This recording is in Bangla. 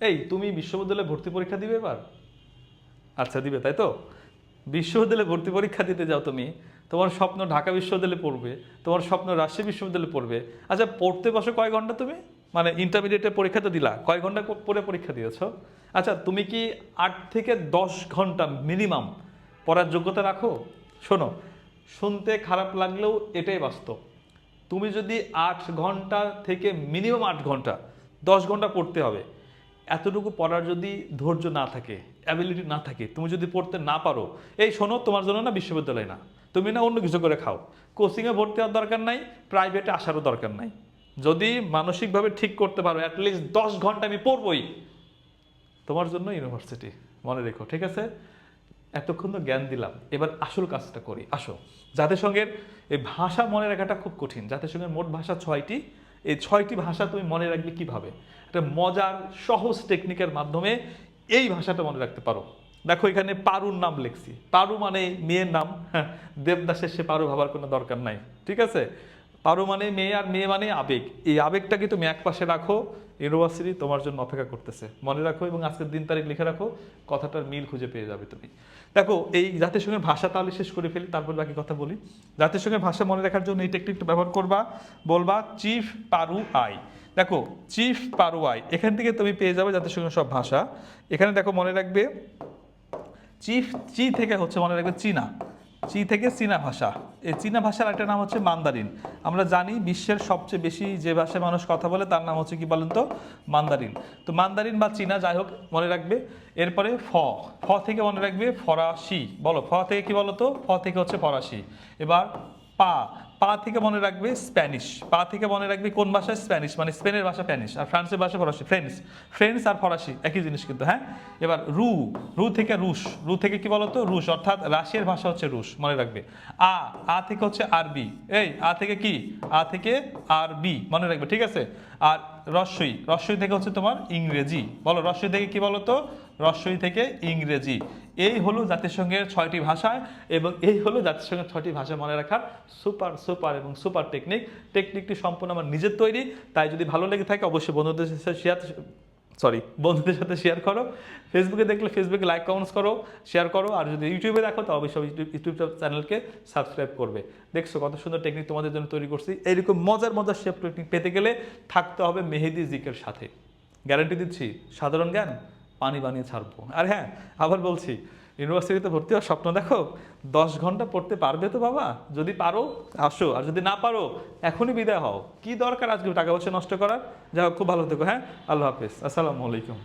এই, তুমি বিশ্ববিদ্যালয়ে ভর্তি পরীক্ষা দিবে এবার? আচ্ছা দিবে, তাই তো? বিশ্ববিদ্যালয়ে ভর্তি পরীক্ষা দিতে যাও তুমি, তোমার স্বপ্ন ঢাকা বিশ্ববিদ্যালয়ে পড়বে, তোমার স্বপ্ন রাজশাহী বিশ্ববিদ্যালয়ে পড়বে। আচ্ছা পড়তে বসো কয় ঘণ্টা তুমি? মানে ইন্টারমিডিয়েটে পরীক্ষা তো দিলা, কয় ঘণ্টা পরে পরীক্ষা দিয়েছ? আচ্ছা তুমি কি আট থেকে দশ ঘণ্টা মিনিমাম পড়ার যোগ্যতা রাখো? শোনো, শুনতে খারাপ লাগলেও এটাই বাস্তব। তুমি যদি আট ঘণ্টা থেকে মিনিমাম আট ঘণ্টা, দশ ঘণ্টা পড়তে হবে এতটুকু পড়ার যদি ধৈর্য না থাকে অ্যাবিলিটি না থাকে, তুমি যদি পড়তে না পারো, এই শোনো, তোমার জন্য না বিশ্ববিদ্যালয় না। তুমি না অন্য কিছু করে খাও। কোচিংয়ে ভর্তি হওয়ার দরকার নাই প্রাইভেটে আসারও দরকার নাই। যদি মানসিকভাবে ঠিক করতে পারো অ্যাটলিস্ট দশ ঘণ্টা আমি পড়বই। তোমার জন্য ইউনিভার্সিটি মনে রেখো, ঠিক আছে? এতক্ষণ তো জ্ঞান দিলাম। এবার আসল কাজটা করি। আসো। জাতিসংঘের এই ভাষা মনে রাখাটা খুব কঠিন। জাতিসংঘের মোট ভাষা ছয়টি। এই ছয়টি ভাষা তুমি মনে রাখলে কীভাবে? একটা মজার সহজ টেকনিকের মাধ্যমে এই ভাষাটা মনে রাখতে পারো। দেখো এখানে পারুর নাম লিখছি। পারু মানে মেয়ের নাম। হ্যাঁ, দেবদাসের সে পারু ভাবার কোনো দরকার নাই। ঠিক আছে? পারো মানে মেয়ে আর মেয়ে মানে আবেগ। এই আবেগটাকে তুমি এক পাশে রাখো, ইউনিভার্সিটি তোমার জন্য অপেক্ষা করতেছে। মনে রাখো এবং আজকের দিন তারিখ লিখে রাখো, কথাটার মিল খুঁজে পেয়ে যাবে তুমি। দেখো, এই জাতিসংঘের ভাষা তাহলে শেষ করে ফেলি, তারপর বাকি কথা বলি। জাতিসংঘের ভাষা মনে রাখার জন্য এই টেকনিকটা ব্যবহার করবা, বলবা, চিফ পারু আই। দেখো, চিফ পারু আই। এখান থেকে তুমি পেয়ে যাবে জাতিসংঘের সব ভাষা। এখানে দেখো মনে রাখবে, চিফ চি থেকে হচ্ছে মনে রাখবে চীনা। চি থেকে চীনা ভাষা। এই চীনা ভাষার একটা নাম হচ্ছে মান্দারিন। আমরা জানি বিশ্বের সবচেয়ে বেশি যে ভাষায় মানুষ কথা বলে তার নাম হচ্ছে কি বলেন তো? মান্দারিন। তো মান্দারিন বা চীনা যাই হোক, মনে রাখবে। এরপরে ফ। ফ থেকে মনে রাখবে ফরাসি। বলো, ফ থেকে কি বলো তো? ফ থেকে হচ্ছে ফরাসি। এবার পা পা থেকে মনে রাখবে স্প্যানিশ, পা থেকে মনে রাখবে কোন ভাষায়? স্প্যানিশ মানে স্পেনের ভাষা স্প্যানিশ, আর ফ্রান্সের ভাষা ফরাসি, ফ্রেন্স ফ্রেন্স আর ফরাসি, একই জিনিস কিন্তু হ্যাঁ? এবার রু রু থেকে রুশ, রু থেকে কি বলতো? রুশ, অর্থাৎ রাশিয়ার ভাষা হচ্ছে রুশ, মনে রাখবে। আ আ থেকে হচ্ছে আরবি, এই, আ থেকে কি? আ থেকে আরবি, মনে রাখবে, ঠিক আছে? আর রস্যই রস্যই থেকে হচ্ছে তোমার ইংরেজি। বলো রস্যই থেকে কি বলো তো? রস্যই থেকে ইংরেজি। এই হলো জাতিসংঘের ছয়টি ভাষা এবং এই হলো জাতিসংঘের ছয়টি ভাষা মনে রাখার সুপার সুপার এবং সুপার টেকনিক। টেকনিকটি সম্পূর্ণ আমার নিজের তৈরি। তাই যদি ভালো লেগে থাকে, অবশ্যই বন্ধুদের সাথে শেয়ার সরি বন্ধুদের সাথে শেয়ার করো। ফেসবুকে দেখলে ফেসবুকে লাইক কমেন্টস করো শেয়ার করো। আর যদি ইউটিউবে দেখো তো অবশ্যই ইউটিউব চ্যানেলকে সাবস্ক্রাইব করবে। দেখছ কত সুন্দর টেকনিক তোমাদের জন্য তৈরি করছি। এইরকম মজার মজার শেপ টেকনিক পেতে গেলে থাকতে হবে মেহেদি জিকের সাথে। গ্যারান্টি দিচ্ছি, সাধারণ জ্ঞান, পানি বানিয়ে ছাড়বো। আর হ্যাঁ আবার বলছি ইউনিভার্সিটিতে ভর্তি হওয়ার স্বপ্ন দেখো, দশ ঘণ্টা পড়তে পারবে তো বাবা? যদি পারো, আসো। আর যদি না পারো, এখনই বিদায় হও। কি দরকার আজকে? টাকা পয়সা নষ্ট করার? যা খুব ভালো থেকো হ্যাঁ? আল্লাহ হাফিজ। আসসালামু আলাইকুম।